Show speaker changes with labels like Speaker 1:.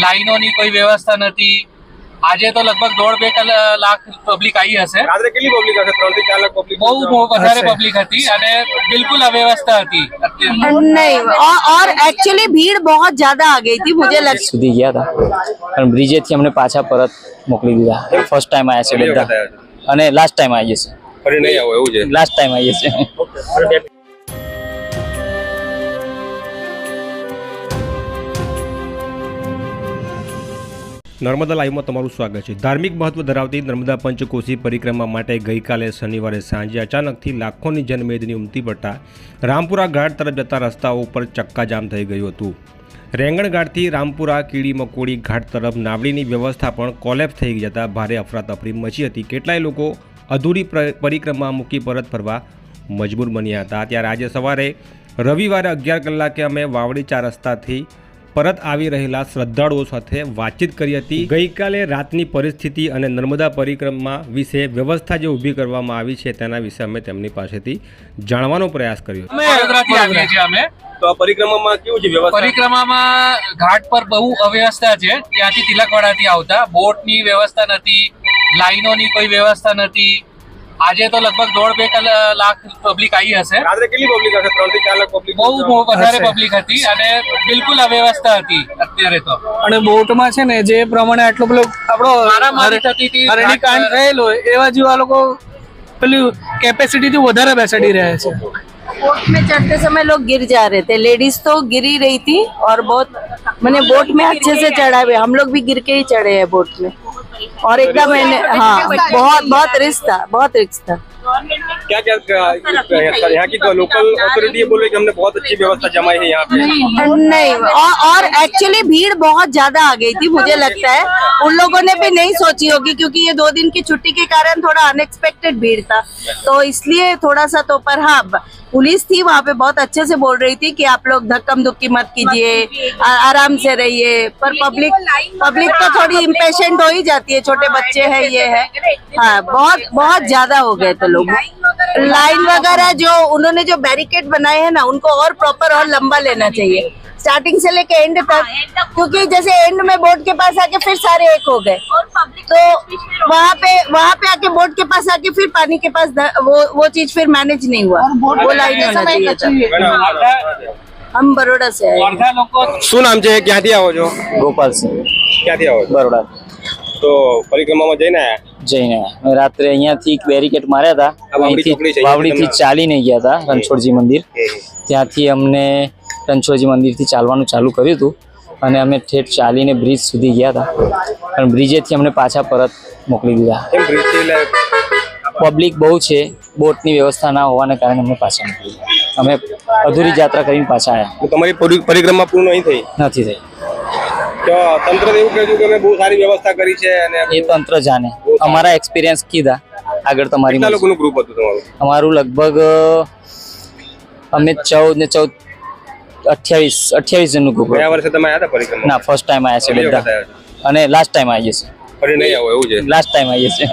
Speaker 1: લાઈનોની કોઈ વ્યવસ્થા નથી આજે તો લગભગ દોઢ બે કલા- લાખ પબ્લિક આવી હશે
Speaker 2: રાત્રે કેટલી પબ્લિક હશે ત્રણ થી ચાર લાખ પબ્લિક
Speaker 1: બહુ બહુ વધારે પબ્લિક હતી અને બિલકુલ અવ્યવસ્થા હતી અત્યારે
Speaker 3: नहीं और, और एक्चुअली भीड़ बहुत ज्यादा आ गई थी मुझे लग
Speaker 4: સુધી ગયા હતા પણ બ્રિજેથી અમને પાછા પરત મોકલી દીધા ફર્સ્ટ ટાઈમ આવ્યા છે
Speaker 2: કેટલી વખત
Speaker 4: બધા
Speaker 2: આવ્યા છો?
Speaker 4: અને લાસ્ટ ટાઈમ આવીએ છે
Speaker 2: ફરી નહીં આવો એવું છે
Speaker 4: લાસ્ટ ટાઈમ આવીએ છે
Speaker 5: નર્મદા લાઈવમાં તમારું સ્વાગત છે. ધાર્મિક મહત્વ ધરાવતી નર્મદા પંચકોશી પરિક્રમા માટે ગઈકાલે શનિવારે સાંજે અચાનકથી લાખોની જનમેદની ઉમટી પડતા રામપુરા ઘાટ તરફ જતા રસ્તાઓ ઉપર ચક્કાજામ થઈ ગયું હતું. રેંગણ ઘાટથી રામપુરા, કીડી, મકોડી ઘાટ તરફ નાવડીની વ્યવસ્થા પણ કોલેપ્સ થઈ જતા ભારે અફરાતફરી મચી હતી. કેટલાય લોકો અધૂરી પ્ર- પરિક્રમા મૂકી પરત ફરવા મજબૂર બન્યા હતા. ત્યારે આજે સવારે રવિવારે અગિયાર કલાકે અમે વાવડી ચાર રસ્તાથી પરત આવી રહેલા શ્રદ્ધાળુઓ સાથે વાતચીત કરી હતી. ગઈકાલે રાતની પરિસ્થિતિ અને નર્મદા પરિક્રમા વિશે વ્યવસ્થા જે ઊભી કરવામાં આવી છે તેના વિશે અમે તેમની પાસેથી જાણવાનો પ્રયાસ કર્યો.
Speaker 1: અમે
Speaker 2: તો પરિક્રમામાં કેવું છે વ્યવસ્થા?
Speaker 1: પરિક્રમામાં ઘાટ પર બહુ અવ્યવસ્થા છે. ત્યાંથી તિલકવાડાથી આવતા. બોટની વ્યવસ્થા નથી. લાઈનોની કોઈ વ્યવસ્થા નથી. આજે તો લગભગ દોઢ બે કલા- લાખ પબ્લિક આવી હશે
Speaker 2: રાત્રે કેટલી પબ્લિક હશે ત્રણ થી ચાર લાખ પબ્લિક
Speaker 1: બહુ બહુ વધારે પબ્લિક હતી અને બિલકુલ અવ્યવસ્થા હતી અત્યારે તો
Speaker 6: અને બોટમાં છે ને જે પ્રમાણે આટલો પેલો આપણો
Speaker 1: મારામારી થતી હતી
Speaker 6: હરણી કાંડ થયેલો હોય, એવા જેવા લોકો પેલું કેપેસિટી થી વધારે બેસાડી રહ્યા છે
Speaker 3: बोट में चढ़ते समय लोग गिर जा रहे थे लेडीज तो गिर ही रही थी और बहुत मैंने बोट में अच्छे से चढ़ा हुए हम लोग भी गिर के ही चढ़े हैं बोट में और एकदम मैंने हाँ बहुत बहुत रिस्क था बहुत रिस्क था
Speaker 2: क्या क्या यहाँ की लोकल अथॉरिटी बोले कि हमने बहुत अच्छी व्यवस्था जमाई है यहाँ पे।
Speaker 3: नहीं और, और एक्चुअली भीड़ बहुत ज़्यादा आ गई थी मुझे लगता है। उन लोगों ने भी नहीं सोची होगी क्योंकि ये दो दिन की छुट्टी के कारण थोड़ा अनएक्सपेक्टेड भीड़ था। तो इसलिए थोड़ा सा तो पर हाँ पुलिस थी वहाँ पे बहुत अच्छे से बोल रही थी कि आप लोग धक्कम धुक्की मत कीजिए। आराम से रहिए। पर पब्लिक पब्लिक तो थोड़ी इम्पेशेंट हो ही जाती है छोटे बच्चे हैं ये है। हाँ बहुत बहुत ज़्यादा हो गए थे लोग। लाइन वगैरह जो उन्होंने जो बैरिकेड बनाए हैं ना उनको और प्रॉपर और लंबा लेना चाहिए। स्टार्टिंग से लेके एंड तक क्योंकि जैसे एंड में बोर्ड के पास आके फिर सारे एक हो गए तो वहाँ पे वहाँ पे आके बोर्ड के पास आके फिर पानी के पास ध- वो वो चीज फिर मैनेज नहीं हुआ वो लाइन होना चाहिए था हम बड़ोड़ा से आए हैं।
Speaker 1: અડધા લોકો
Speaker 2: શું નામ છે ક્યાંથી આવો છો
Speaker 4: ગોપાલ સિંહ
Speaker 2: ક્યાંથી આવો છો
Speaker 4: બરોડા
Speaker 2: તો પરિક્રમામાં જઈને આયા
Speaker 4: જઈને આવ્યા. રાત્રે અહીંયાથી એક બેરિકેડ માર્યા હતા
Speaker 2: આ વાવડી ચોકડી છે,
Speaker 4: અહીંથી વાવડીથી
Speaker 2: અહીંથી
Speaker 4: ચાલીને ગયા હતા રણછોડજી મંદિર ત્યાંથી અમને રણછોડજી મંદિરથી ચાલવાનું ચાલુ કર્યું હતું. અને અમે ઠેઠ ચાલીને બ્રિજ સુધી ગયા હતા. પણ બ્રિજેથી અમને પાછા પરત મોકલી દીધા. પબ્લિક બહુ છે. બોટની વ્યવસ્થા ના હોવાને કારણે અમને પાછા મોકલી દીધા. અમે અધૂરી યાત્રા કરીને પાછા આવ્યા
Speaker 2: તમારી પરી- પરિક્રમા પૂર્ણ નહીં થઈ?
Speaker 4: નથી થઈ.
Speaker 2: તંત્ર એવું કહ્યું કે અમે બહુ સારી વ્યવસ્થા કરી છે અને
Speaker 4: એ તંત્ર જાણે. અમારા એક્સપિરિયન્સ કીધા. આગળ તમારી
Speaker 2: લોકોનું ગ્રુપ હતું તમારું?
Speaker 4: અમારું લગભગ અમે ચૌદ ને ચૌદ અઠ્યાવીસ અઠ્યાવીસ જણનું ગ્રુપ
Speaker 2: ગયા વર્ષે તમે આવ્યા હતા પરિક્રમા
Speaker 4: ના ફર્સ્ટ ટાઈમ આવ્યા છે બધા. અને લાસ્ટ ટાઈમ આવી જશે
Speaker 2: ફરી નહીં આવો એવું છે?
Speaker 4: લાસ્ટ ટાઈમ આવી છીએ.